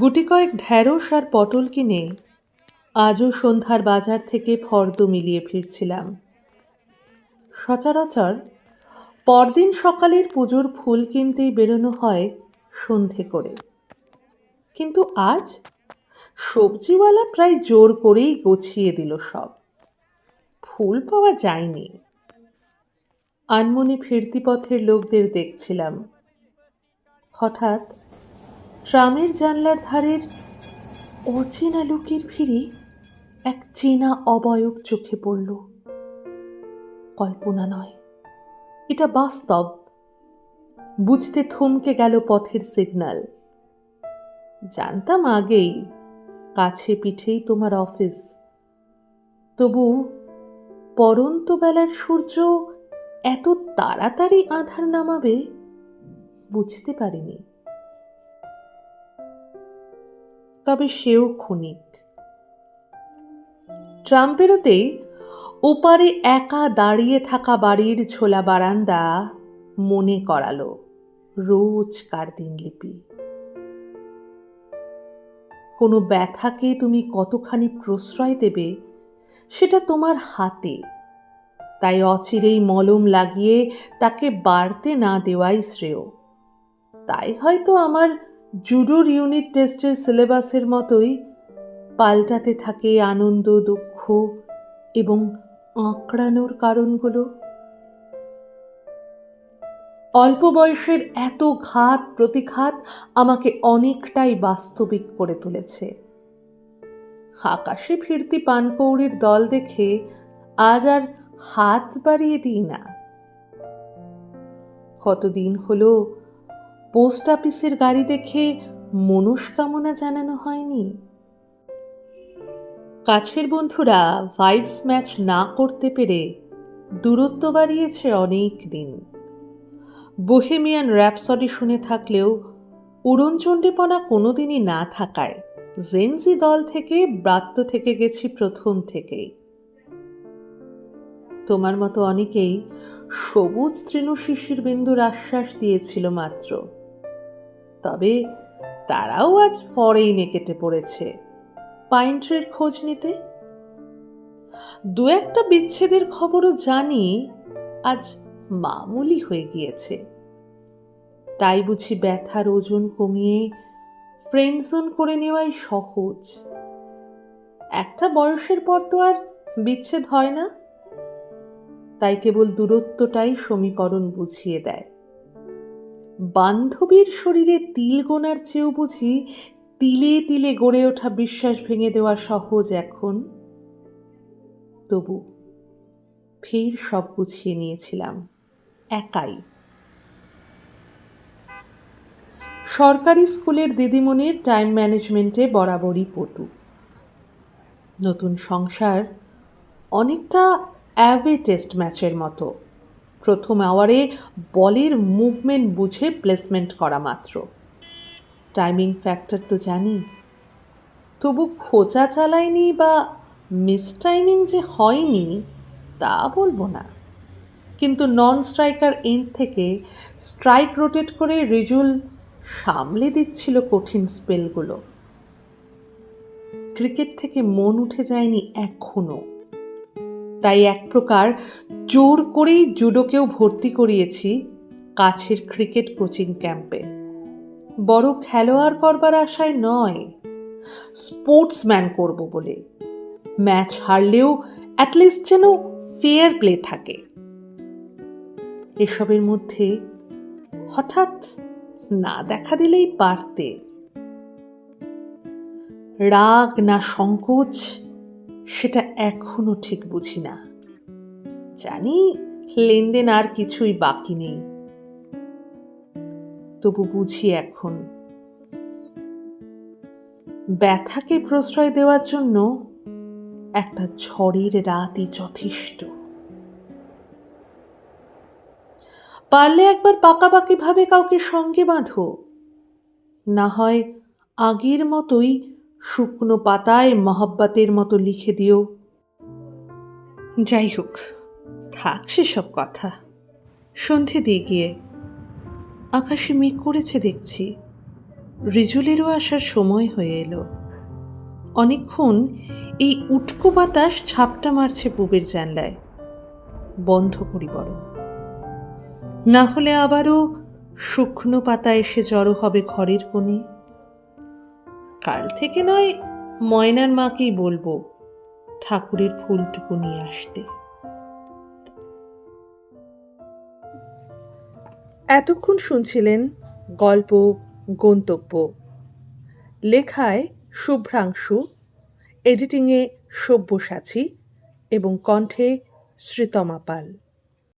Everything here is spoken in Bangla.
গুটি কয়েক ঢ্যাঁড়স আর পটল কিনে আজও সন্ধ্যার বাজার থেকে ফর্দ মিলিয়ে ফিরছিলাম। সচরাচর পরদিন সকালের পুজোর ফুল কিনতেই বেরোনো হয় সন্ধে করে। কিন্তু আজ সবজিওয়ালা প্রায় জোর করেই গছিয়ে দিল সব। ফুল পাওয়া যায়নি। আনমনে ফিরতি পথের লোকদের দেখছিলাম। হঠাৎ ট্রামের জানলার ধারের অচেনা লোকের ভিড়ে এক চেনা অবয়ব চোখে পড়ল। কল্পনা নয়, এটা বাস্তব। বুঝতে থমকে গেল পথের সিগন্যাল। জানতাম আগেই, কাছে পিঠেই তোমার অফিস। তবু পরন্ত বেলার সূর্য এত তাড়াতাড়ি আধার নামাবে বুঝতে পারিনি। তবে সেও ক্ষণিক। ট্রাম পেরোতেই ওপারে একা দাঁড়িয়ে থাকা বাড়ির ঝোলা বারান্দা মনে করালো রোজকার দিনলিপি। কোনো ব্যথাকে তুমি কতখানি প্রশ্রয় দেবে সেটা তোমার হাতে। তাই অচিরেই মলম লাগিয়ে তাকে বাড়তে না দেওয়াই শ্রেয়। তাই হয়তো আমার জুডোর ইউনিট টেস্টের সিলেবাসের মতোই পাল্টাতে থাকে আনন্দ, দুঃখ এবং আঁকড়ানোর কারণগুলো। অল্প বয়সের এত ঘাত প্রতিঘাত আমাকে অনেকটাই বাস্তবিক করে তুলেছে। আকাশে ফিরতি পানকৌড়ির দল দেখে আজ আর হাত বাড়িয়ে দিই না। কতদিন হলো পোস্ট অফিসের গাড়ি দেখে মনস্কামনা জানানো হয়নি। কাছের বন্ধুরা ভাইবস ম্যাচ না করতে পেরে দূরত্ব বাড়িয়েছে অনেক দিন। বোহেমিয়ান র্যাপসডি শুনে থাকলেও উড়নচণ্ডীপনা কোনোদিনই না থাকায় জেনজি দল থেকে ব্রাত্য থেকে গেছি প্রথম থেকেই। তোমার মতো অনেকেই সবুজ তৃণশিশির বিন্দুর আশ্বাস দিয়েছিল মাত্র। তবে তারাও আজ ফরেইনে কেটে পড়েছে। পাইন ট্রির খোঁজ নিতে? দু একটা বিচ্ছেদের খবরও জানি আজ মামুলি হয়ে গিয়েছে। তাই বুঝি ব্যথার ওজন কমিয়ে ফ্রেন্ড জোন করে নেওয়াই সহজ। একটা বয়সের পর তো আর বিচ্ছেদ হয় না। তাই কেবল দূরত্বটাই সমীকরণ বুঝিয়ে দেয়। বান্ধবীর শরীরে তিল গোনার চেয়েও বুঝি তিলে তিলে গড়ে ওঠা বিশ্বাস ভেঙে দেওয়া সহজ এখন। তবু ফের সব গুছিয়ে নিয়েছিলাম, একাই। সরকারি স্কুলের দিদিমণির টাইম ম্যানেজমেন্টে বরাবরই পটু। নতুন সংসার অনেকটা অ্যাভে টেস্ট ম্যাচের মতো। প্রথম আওয়ারে বলের মুভমেন্ট বুঝে প্লেসমেন্ট করা মাত্র। টাইমিং ফ্যাক্টর তো জানি। তবু খোঁচা চালায়নি বা মিস টাইমিং যে হয়নি, তা বলব না। কিন্তু নন স্ট্রাইকার এন্ড থেকে স্ট্রাইক রোটেট করে রিজুল সামলে দিচ্ছিল কঠিন স্পেলগুলো। ক্রিকেট থেকে মন উঠে যায়নি এখনও। তাই এক প্রকার জোর করেই জুডোকেও ভর্তি করিয়েছি কাছের ক্রিকেট কোচিং ক্যাম্পে। বড় খেলোয়াড় করবার আশায় নয়, স্পোর্টসম্যান করব বলে। ম্যাচ হারলেও অ্যাটলিস্ট যেন ফেয়ার প্লে থাকে। এসবের মধ্যে হঠাৎ না দেখা দিলেই পারতে। রাগ না সংকোচ সেটা এখনও ঠিক বুঝি না। জানি লেনদেন আর কিছুই বাকি নেই। তবু বুঝি এখন। ব্যথাকে প্রশ্রয় দেওয়ার জন্য একটা ঝড়ের রাতই যথেষ্ট। পারলে একবার পাকাপাকিভাবে কাউকে সঙ্গে বাঁধো। না হয় আগের মতোই শুকনো পাতায় মহাব্বাতের মতো লিখে দিও। যাই হোক, থাক সেসব কথা। সন্ধে দিয়ে গিয়ে আকাশে মেঘ করেছে দেখছি। রিজুলেরও আসার সময় হয়ে এলো। অনেকক্ষণ এই উটকো বাতাস ছাপটা মারছে পুবের জানলায়। বন্ধ করি বরং। না হলে আবারও শুকনো পাতা এসে জড়ো হবে ঘরের কোণে। কাল থেকে নয়, ময়নার মাকেই বলব ঠাকুরের ফুলটুকু নিয়ে আসতে। এতক্ষণ শুনছিলেন গল্প, গন্তব্য। লেখায় শুভ্রাংশু, এডিটিংয়ে সব্যসাচী এবং কণ্ঠে শ্রীতমা পাল।